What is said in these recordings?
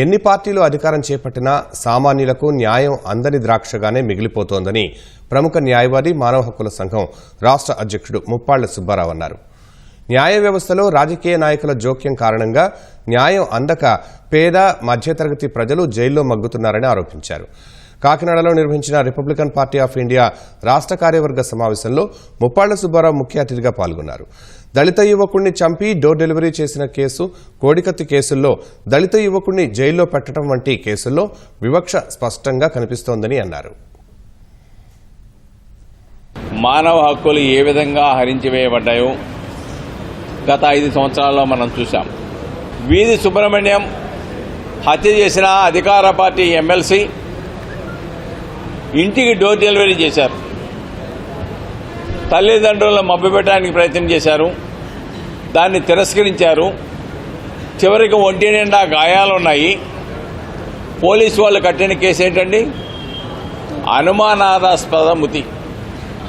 ఎన్ని పార్టీలు అధికారం చేపట్టినా సామాన్యులకు న్యాయం అందని ద్రాక్షగానే మిగిలిపోతోందని ప్రముఖ న్యాయవాది మానవ హక్కుల సంఘం రాష్ట్ర అధ్యక్షుడు ముప్పాళ్ళ సుబ్బారావు అన్నారు. న్యాయ వ్యవస్థలో రాజకీయ నాయకుల జోక్యం కారణంగా న్యాయం అందక పేద మధ్యతరగతి ప్రజలు జైల్లో మగ్గుతున్నారని ఆరోపించారు. కాకినాడలో నిర్వహించిన రిపబ్లికన్ పార్టీ ఆఫ్ ఇండియా రాష్ట్ర కార్యవర్గ సమావేశంలో ముప్పాళ్ళ సుబ్బారావు ముఖ్య అతిథిగా పాల్గొన్నారు. దళిత యువకుణ్ణి చంపి డోర్ డెలివరీ చేసిన కేసు కోడికత్తి కేసుల్లో దళిత యువకుణ్ణి జైల్లో పెట్టడం వంటి కేసుల్లో వివక్ష స్పష్టంగా కనిపిస్తోందని అన్నారు. మానవ హక్కులు ఏ విధంగా హరించివేయబడ్డాయో గత ఐదు సంవత్సరాల్లో మనం చూసాం వీధి సుబ్రహ్మణ్యం హత్య చేసిన అధికార పార్టీ ఎమ్మెల్సీ ఇంటికి డోర్ డెలివరీ చేశారు. తల్లిదండ్రులను మభ్యపెట్టడానికి ప్రయత్నం చేశారు. దాన్ని తిరస్కరించారు. చివరికి ఒంటి నిండా గాయాలున్నాయి పోలీసు వాళ్ళు కట్టిన కేసు ఏంటండి? అనుమానాదాస్పద ముతి.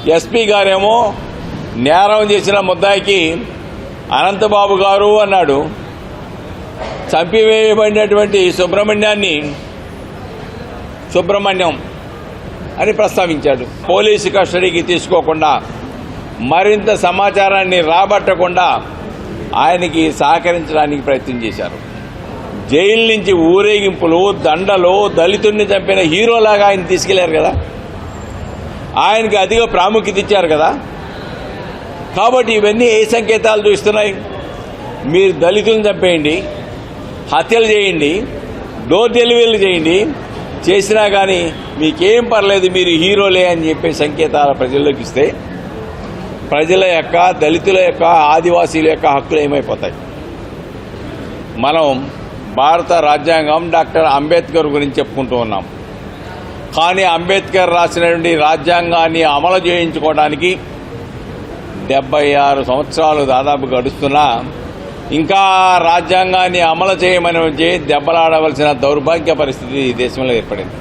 ఎస్పీ గారేమో నేరం చేసిన ముద్దాయికి అనంతబాబు గారు అన్నాడు. చంపివేయబడినటువంటి సుబ్రహ్మణ్యాన్ని సుబ్రహ్మణ్యం అని ప్రస్తావించాడు. పోలీసు కస్టడీకి తీసుకోకుండా మరింత సమాచారాన్ని రాబట్టకుండా ఆయనకి సహకరించడానికి ప్రయత్నం చేశారు. జైలు నుంచి ఊరేగింపులు దండలు దళితుడిని చంపిన హీరోలాగా ఆయన తీసుకెళ్ళారు కదా. ఆయనకి అధిక ప్రాముఖ్యత ఇచ్చారు కదా. కాబట్టి ఇవన్నీ ఏ సంకేతాలు చూస్తున్నాయి? మీరు దళితులను చంపేయండి హత్యలు చేయండి డోర్ డెలివరీలు చేయండి చేసినా కానీ మీకేం పర్లేదు మీరు హీరోలే అని చెప్పే సంకేతాల ప్రజల్లోకి ఇస్తే ప్రజల యొక్క దళితుల యొక్క ఆదివాసీల యొక్క హక్కులు ఏమైపోతాయి? మనం భారత రాజ్యాంగం డాక్టర్ అంబేద్కర్ గురించి చెప్పుకుంటూ ఉన్నాం. కానీ అంబేద్కర్ రాసినటువంటి రాజ్యాంగాన్ని అమలు చేయించుకోవడానికి డెబ్బై ఆరు సంవత్సరాలు దాదాపు గడుస్తున్నా ఇంకా రాజ్యాంగాన్ని అమలు చేయమని వచ్చి దెబ్బలాడవలసిన దౌర్భాగ్య పరిస్థితి ఈ దేశంలో ఏర్పడింది.